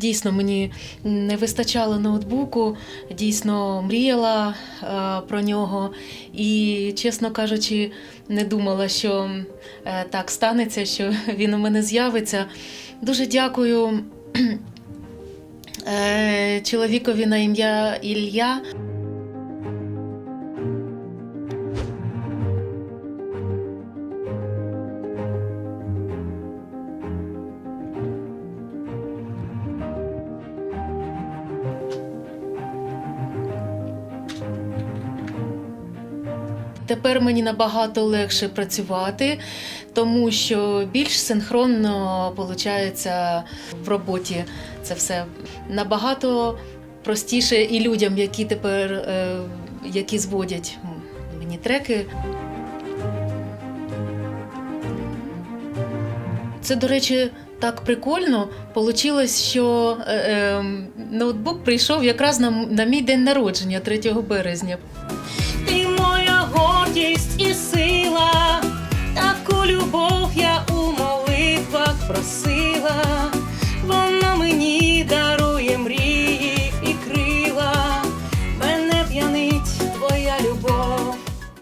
дійсно мені не вистачало ноутбуку, дійсно мріяла е, про нього. І, чесно кажучи, не думала, що е, так станеться, що він у мене з'явиться. Дуже дякую е, чоловікові на ім'я Ілля. Тепер мені набагато легше працювати, тому що більш синхронно виходить в роботі це все набагато простіше і людям, які тепер е, які зводять мені треки. Це, до речі, так прикольно. Получилось, що е, е, ноутбук прийшов якраз на мій день народження 3 березня. просила.